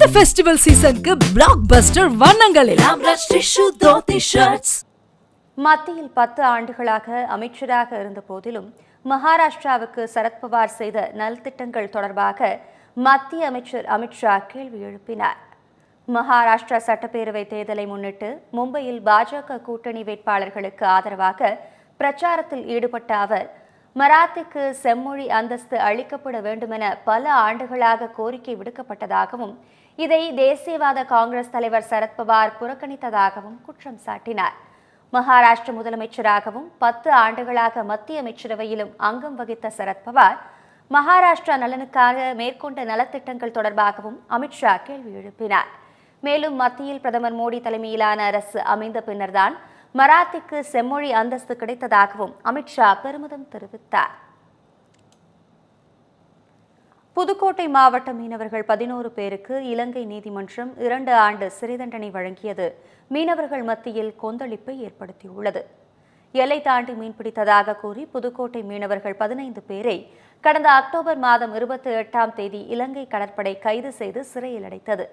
இந்த ஃபெஸ்டிவல் சீசனுக்கு பிளாக் பஸ்டர் வண்ணங்களில் மத்தியில் பத்து ஆண்டுகளாக அமைச்சராக இருந்த போதிலும் மகாராஷ்டிராவுக்கு சரத்பவார் செய்த நல்திட்டங்கள் தொடர்பாக மத்திய அமைச்சர் அமித்ஷா கேள்வி எழுப்பினார். மகாராஷ்டிரா சட்டப்பேரவை தேர்தலை முன்னிட்டு மும்பையில் பாஜக கூட்டணி வேட்பாளர்களுக்கு ஆதரவாக பிரச்சாரத்தில் ஈடுபட்ட அவர் மராத்திக்கு செம்மொழி அந்தஸ்து அளிக்கப்பட வேண்டுமென பல ஆண்டுகளாக கோரிக்கை விடுக்கப்பட்டதாகவும் இதை தேசியவாத காங்கிரஸ் தலைவர் சரத்பவார் புறக்கணித்ததாகவும் குற்றம் சாட்டினார். மகாராஷ்டிர முதலமைச்சராகவும் பத்து ஆண்டுகளாக மத்திய அமைச்சரவையிலும் அங்கம் வகித்த சரத்பவார் மகாராஷ்டிரா நலனுக்காக மேற்கொண்ட நலத்திட்டங்கள் தொடர்பாகவும் அமித்ஷா கேள்வி எழுப்பினார். மேலும் மத்தியில் பிரதமர் மோடி தலைமையிலான அரசு அமைந்த பின்னர்தான் மராத்திக்கு செம்மொழி அந்தஸ்து கிடைத்ததாகவும் அமித்ஷா பெருமிதம் தெரிவித்தார். புதுக்கோட்டை மாவட்ட மீனவர்கள் பதினோரு பேருக்கு இலங்கை நீதிமன்றம் இரண்டு ஆண்டு சிறை தண்டனை வழங்கியது. மீனவர்கள் மத்தியில் கொந்தளிப்பை ஏற்படுத்தியுள்ளது. எல்லை தாண்டி மீன்பிடித்ததாக கூறி புதுக்கோட்டை மீனவர்கள் பதினைந்து பேரை கடந்த அக்டோபர் மாதம் இருபத்தி எட்டாம் தேதி இலங்கை கடற்படை கைது செய்து சிறையில் அடைத்தது.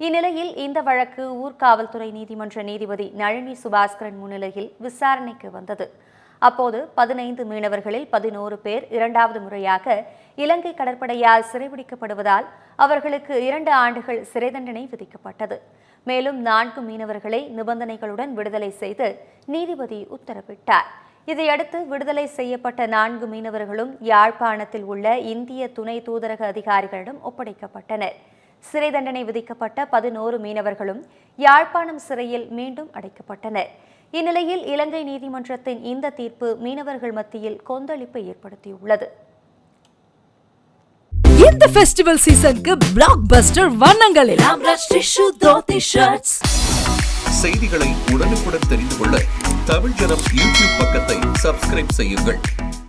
இந்நிலையில் இந்த வழக்கு ஊர்காவல்துறை நீதிமன்ற நீதிபதி நளினி சுபாஸ்கரன் முன்னிலையில் விசாரணைக்கு வந்தது. அப்போது பதினைந்து மீனவர்களில் பதினோரு பேர் இரண்டாவது முறையாக இலங்கை கடற்படையால் சிறைபிடிக்கப்படுவதால் அவர்களுக்கு இரண்டு ஆண்டுகள் சிறை தண்டனை விதிக்கப்பட்டது. மேலும் நான்கு மீனவர்களை நிபந்தனைகளுடன் விடுதலை செய்து நீதிபதி உத்தரவிட்டார். இதையடுத்து விடுதலை செய்யப்பட்ட நான்கு மீனவர்களும் யாழ்ப்பாணத்தில் உள்ள இந்திய துணை தூதரக அதிகாரிகளிடம் ஒப்படைக்கப்பட்டனர். சிறை தண்டனை விதிக்கப்பட்ட பதினோரு மீனவர்களும் யாழ்ப்பாணம் சிறையில் மீண்டும் அடைக்கப்பட்டனர். இந்நிலையில் இலங்கை நீதிமன்றத்தின் இந்த தீர்ப்பு மீனவர்கள் மத்தியில் கொந்தளிப்பை ஏற்படுத்தியுள்ளது. இந்த ஃபெஸ்டிவல் சீசனுக்கு பிளாக் பஸ்டர் ஷர்ட்ஸ் செய்திகளை உடனுக்குடன் தெரிந்து கொள்ள தமிழ் ஜனம் யூடியூப் பக்கத்தை சப்ஸ்கிரைப் செய்யுங்கள்.